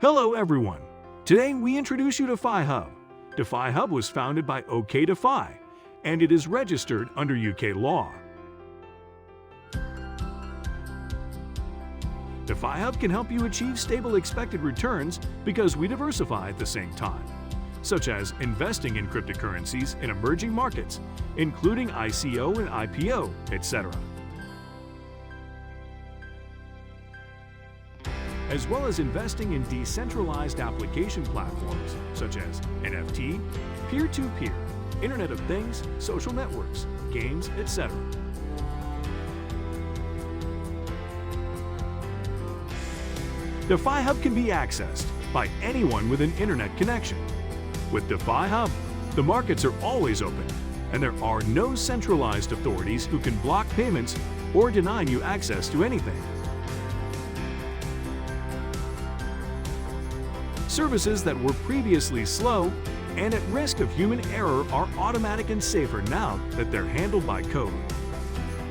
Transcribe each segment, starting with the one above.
Hello, everyone. Today we introduce you to Fi-Hub. Defy Hub was founded by OK DeFi, and it is registered under UK law. Defy Hub can help you achieve stable expected returns because we diversify at the same time, such as investing in cryptocurrencies in emerging markets, including ICO and IPO, etc. as well as investing in decentralized application platforms such as NFT, peer to peer, Internet of Things, social networks, games, etc. Defy Hub can be accessed by anyone with an internet connection. With Defy Hub, the markets are always open, and there are no centralized authorities who can block payments or deny you access to anything. Services that were previously slow and at risk of human error are automatic and safer now that they're handled by code.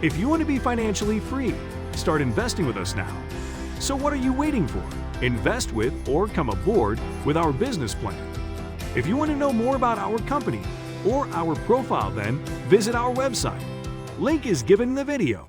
If you want to be financially free, start investing with us now. So what are you waiting for? Invest with or come aboard with our business plan. If you want to know more about our company or our profile then visit our website. Link is given in the video.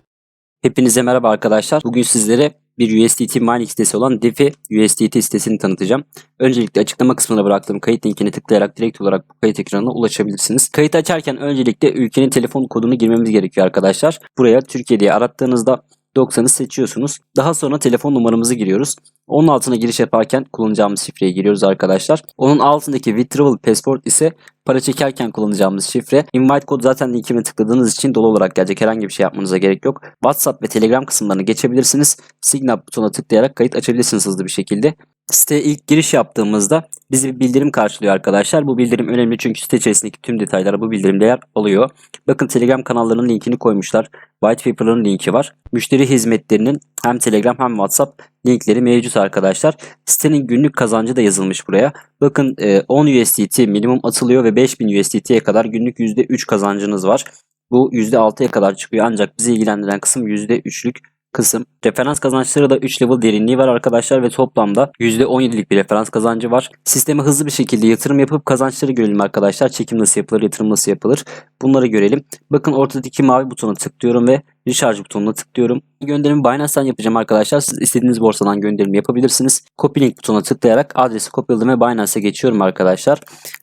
Hepinize merhaba arkadaşlar. Bugün sizlere bir USDT mining sitesi olan DeFi USDT sitesini tanıtacağım. Öncelikle açıklama kısmına bıraktığım kayıt linkini tıklayarak direkt olarak bu kayıt ekranına ulaşabilirsiniz. Kayıt açarken öncelikle ülkenin telefon kodunu girmemiz gerekiyor arkadaşlar. Buraya Türkiye diye arattığınızda 90'ı seçiyorsunuz. Daha sonra telefon numaramızı giriyoruz. Onun altına giriş yaparken kullanacağımız şifreyi giriyoruz arkadaşlar. Onun altındaki Withdrawal Passport ise para çekerken kullanacağımız şifre. Invite kod zaten linkime tıkladığınız için dolu olarak gelecek. Herhangi bir şey yapmanıza gerek yok. WhatsApp ve Telegram kısımlarını geçebilirsiniz. Sign up butonuna tıklayarak kayıt açabilirsiniz hızlı bir şekilde. Siteye ilk giriş yaptığımızda bizi bir bildirim karşılıyor arkadaşlar. Bu bildirim önemli çünkü site içerisindeki tüm detaylar bu bildirimde yer alıyor. Bakın Telegram kanallarının linkini koymuşlar. White paper'ların linki var. Müşteri hizmetlerinin hem Telegram hem WhatsApp linkleri mevcut arkadaşlar. Sitenin günlük kazancı da yazılmış buraya. Bakın 10 USDT minimum atılıyor ve 5000 USDT'ye kadar günlük %3 kazancınız var. Bu %6'ya kadar çıkıyor ancak bizi ilgilendiren kısım %3'lük kısım. Referans kazançları da 3 level derinliği var arkadaşlar ve toplamda %17'lik bir referans kazancı var. Sisteme hızlı bir şekilde yatırım yapıp kazançları görelim arkadaşlar. Çekim nasıl yapılır, yatırım nasıl yapılır bunları görelim. Bakın ortadaki mavi butona tıklıyorum ve Recharge butonuna tıklıyorum. Gönderimi Binance'dan yapacağım arkadaşlar. Siz istediğiniz borsadan gönderim yapabilirsiniz. Copy link butonuna tıklayarak adresi kopyaladım ve Binance'e geçiyorum arkadaşlar.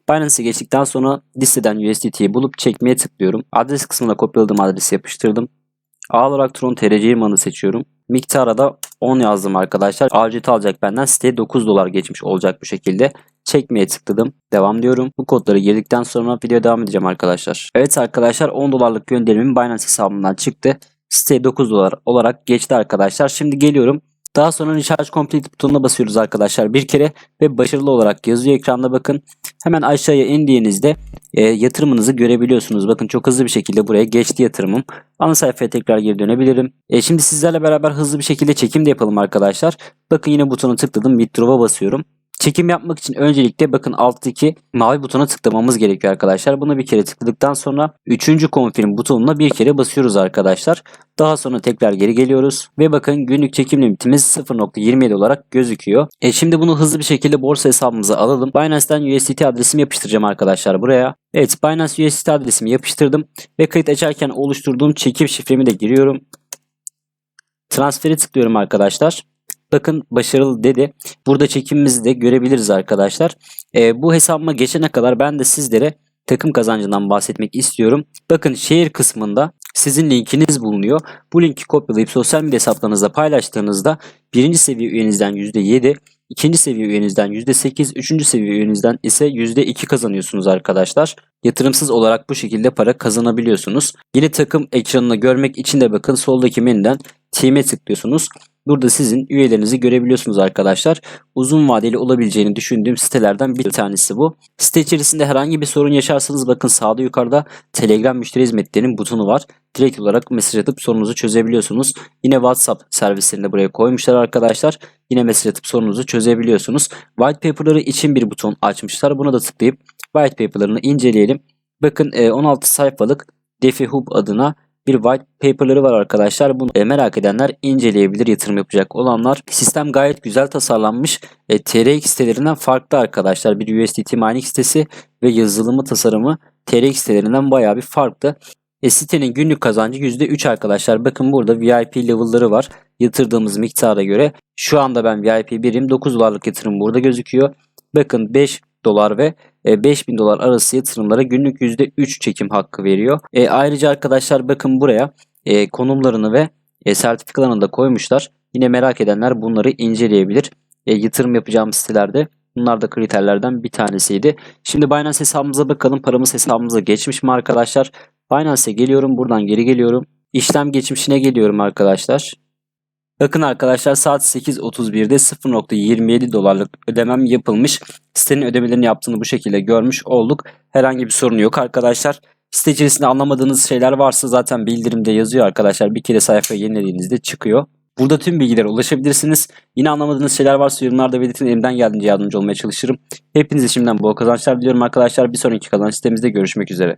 Binance'e geçtikten sonra listeden USDT'yi bulup çekmeye tıklıyorum. Adres kısmına kopyaladığım adresi yapıştırdım. A olarak Tron TRC imanı seçiyorum. Miktara da 10 yazdım arkadaşlar. ACT alacak benden. Siteye 9 dolar geçmiş olacak bu şekilde. Çekmeye tıkladım. Devam diyorum. Bu kodları girdikten sonra video devam edeceğim arkadaşlar. Evet arkadaşlar 10 dolarlık gönderimim Binance hesabımdan çıktı. Siteye 9 dolar olarak geçti arkadaşlar. Şimdi geliyorum. Daha sonra Recharge Complete butonuna basıyoruz arkadaşlar bir kere ve başarılı olarak yazıyor ekranda bakın. Hemen aşağıya indiğinizde e, yatırımınızı görebiliyorsunuz. Bakın çok hızlı bir şekilde buraya geçti yatırımım. Ana sayfaya tekrar geri dönebilirim. E, şimdi sizlerle beraber hızlı bir şekilde çekim de yapalım arkadaşlar. Bakın yine butonu tıkladım. Withdraw'a basıyorum. Çekim yapmak için öncelikle bakın alttaki mavi butona tıklamamız gerekiyor arkadaşlar. Bunu bir kere tıkladıktan sonra 3. confirm butonuna bir kere basıyoruz arkadaşlar. Daha sonra tekrar geri geliyoruz ve bakın günlük çekim limitimiz 0.27 olarak gözüküyor. E şimdi bunu hızlı bir şekilde borsa hesabımıza alalım. Binance'den USDT adresimi yapıştıracağım arkadaşlar buraya. Evet Binance USDT adresimi yapıştırdım ve kayıt açarken oluşturduğum çekim şifremi de giriyorum. Transferi tıklıyorum arkadaşlar. Bakın başarılı dedi. Burada çekimimizi de görebiliriz arkadaşlar. E, bu hesabıma geçene kadar ben de sizlere takım kazancından bahsetmek istiyorum. Bakın şehir kısmında sizin linkiniz bulunuyor. Bu linki kopyalayıp sosyal medya hesaplarınızda paylaştığınızda birinci seviye üyenizden %7, ikinci seviye üyenizden %8, üçüncü seviye üyenizden ise %2 kazanıyorsunuz arkadaşlar. Yatırımsız olarak bu şekilde para kazanabiliyorsunuz. Yine takım ekranını görmek için de bakın soldaki menüden Team'e tıklıyorsunuz. Burada sizin üyelerinizi görebiliyorsunuz arkadaşlar. Uzun vadeli olabileceğini düşündüğüm sitelerden bir tanesi bu. Site içerisinde herhangi bir sorun yaşarsanız bakın sağda yukarıda Telegram müşteri hizmetlerinin butonu var. Direkt olarak mesaj atıp sorunuzu çözebiliyorsunuz. Yine WhatsApp servislerini de buraya koymuşlar arkadaşlar. Yine mesaj atıp sorunuzu çözebiliyorsunuz. White paper'ları için bir buton açmışlar. Buna da tıklayıp white paper'larını inceleyelim. Bakın 16 sayfalık DeFi Hub adına bir white paper'ları var arkadaşlar. Bunu e, merak edenler inceleyebilir yatırım yapacak olanlar. Sistem gayet güzel tasarlanmış. E, TRX sitelerinden farklı arkadaşlar. Bir USDT mining sitesi ve yazılımı tasarımı TRX sitelerinden bayağı bir farklı. E, sitenin günlük kazancı %3 arkadaşlar. Bakın burada VIP level'ları var. Yatırdığımız miktara göre. Şu anda ben VIP 1'im. 9 dolarlık yatırım burada gözüküyor. Bakın 5 dolar ve e, 5000 dolar arası yatırımlara günlük %3 çekim hakkı veriyor. E, ayrıca arkadaşlar bakın buraya e, konumlarını ve e, sertifikalarını da koymuşlar. Yine merak edenler bunları inceleyebilir. E, yatırım yapacağımız sitelerde bunlar da kriterlerden bir tanesiydi. Şimdi Binance hesabımıza bakalım. Paramız hesabımıza geçmiş mi arkadaşlar? Binance'e geliyorum. Buradan geri geliyorum. İşlem geçmişine geliyorum arkadaşlar. Bakın arkadaşlar saat 8.31'de 0.27 dolarlık ödemem yapılmış. Sitenin ödemelerini yaptığını bu şekilde görmüş olduk. Herhangi bir sorun yok arkadaşlar. Site içerisinde anlamadığınız şeyler varsa zaten bildirimde yazıyor arkadaşlar. Bir kere sayfayı yenilediğinizde çıkıyor. Burada tüm bilgilere ulaşabilirsiniz. Yine anlamadığınız şeyler varsa yorumlarda belirtin. Elimden geldiğince yardımcı olmaya çalışırım. Hepinize şimdiden bol kazançlar diliyorum arkadaşlar. Bir sonraki kazanç sitemizde görüşmek üzere.